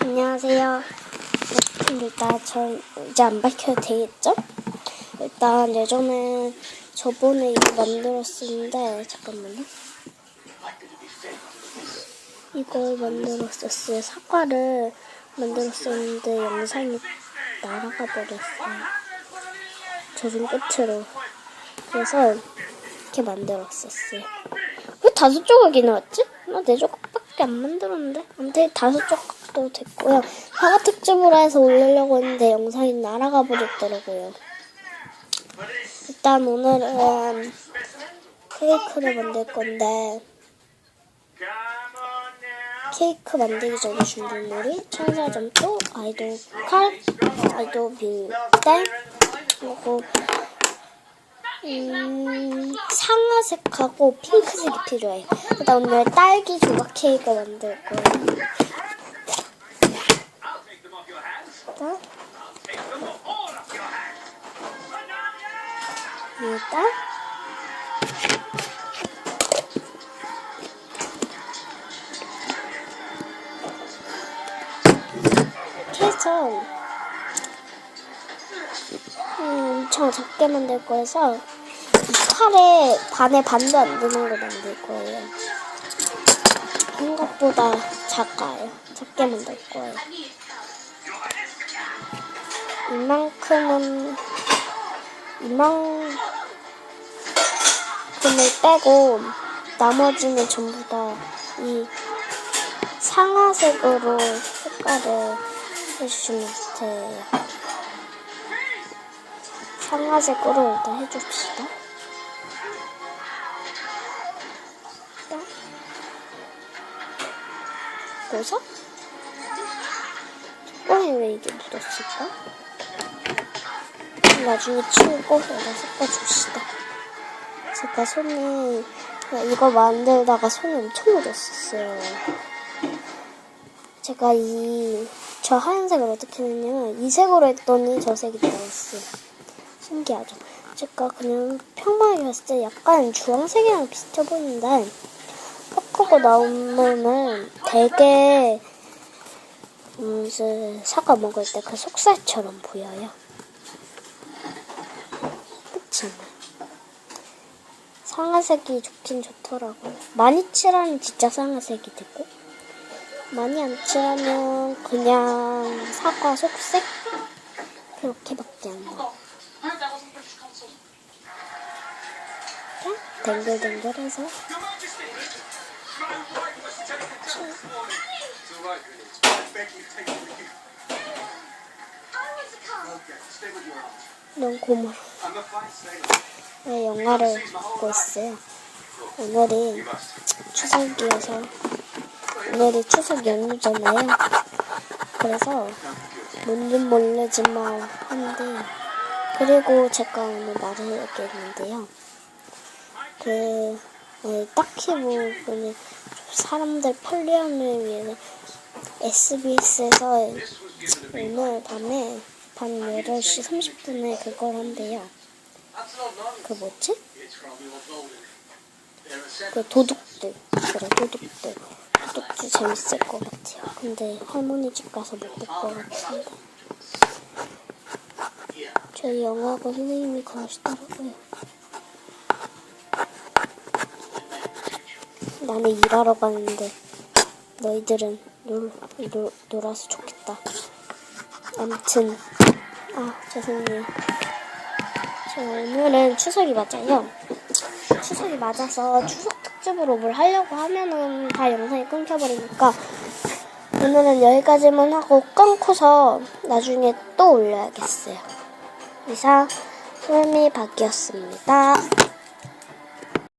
안녕하세요. 일단 저 이제 안 밝혀도 되겠죠? 일단 예전에 저번에 이거 만들었었는데 잠깐만요. 이걸 만들었었어요. 사과를 만들었었는데 영상이 날아가 버렸어요. 젖은 끝으로. 그래서 이렇게 만들었었어요. 왜 다섯 조각이 나왔지? 나 네 조각밖에 안 만들었는데. 아무튼 다섯 조각 도 됐고요. 사과 특집으로 해서 올리려고 했는데 영상이 날아가 버렸더라고요. 일단 오늘은 케이크를 만들 건데 케이크 만들기 전에 준비물이 천사점토, 아이돌 칼, 아이돌 빈땡, 그리고 음, 상아색하고 핑크색이 필요해요. 일단 오늘 딸기 조각 케이크 만들 거예요. 일단 일단 해서 음, 엄청 작게 만들 거여서 이 칼에 반에 반도 안 되는 거 만들 거예요. 생각보다 작아요. 작게 만들 거예요. 이만큼은 이만큼을 빼고 나머지는 전부 다 이 상아색으로 색깔을 해주시면 돼요. 상아색으로 일단 해줍시다. 보석? 뚜껑에 왜 이게 묻었을까? 나중에 치우고 여기다 섞어줍시다. 제가 손이 이거 만들다가 손이 엄청 묻었었어요. 제가 이 저 하얀색을 어떻게 했냐면 이 색으로 했더니 저 색이 나왔어요. 신기하죠? 제가 그냥 평범하게 봤을 때 약간 주황색이랑 비슷해 보이는데 섞고 나오면은 되게 무슨 사과 먹을 때 그 속살처럼 보여요. 그치? 상아색이 좋긴 좋더라고요. 많이 칠하면 진짜 상아색이 되고 많이 안 칠하면 그냥 사과 속색 그렇게밖에 안 나요. 댕글댕글해서 너무 고마워. 네, 영화를 보고 있어요. 오늘이 추석이어서 오늘이 추석 연휴잖아요. 그래서 뭔지 모르지만 한데 그리고 제가 오늘 말을 하겠는데요. 그 네, 딱히 뭐 그냥 사람들 편리함을 위해서 SBS에서 오늘 밤에 밤 8시 30분에 그걸 한대요. 그 뭐지? 그 도둑들. 그래, 도둑들. 도둑들 재밌을 것 같아요. 근데 할머니 집 가서 못 볼 것 같은데. 저희 영어학원 선생님이 그러시더라고요. 나는 일하러 가는데 너희들은 놀, 놀, 놀아서 좋겠다. 아무튼 아 죄송해요. 저 오늘은 추석이 맞아요. 추석이 맞아서 추석 특집으로 뭘 하려고 하면은 다 영상이 끊겨버리니까 오늘은 여기까지만 하고 끊고서 나중에 또 올려야겠어요. 이상 솔미 박이었습니다.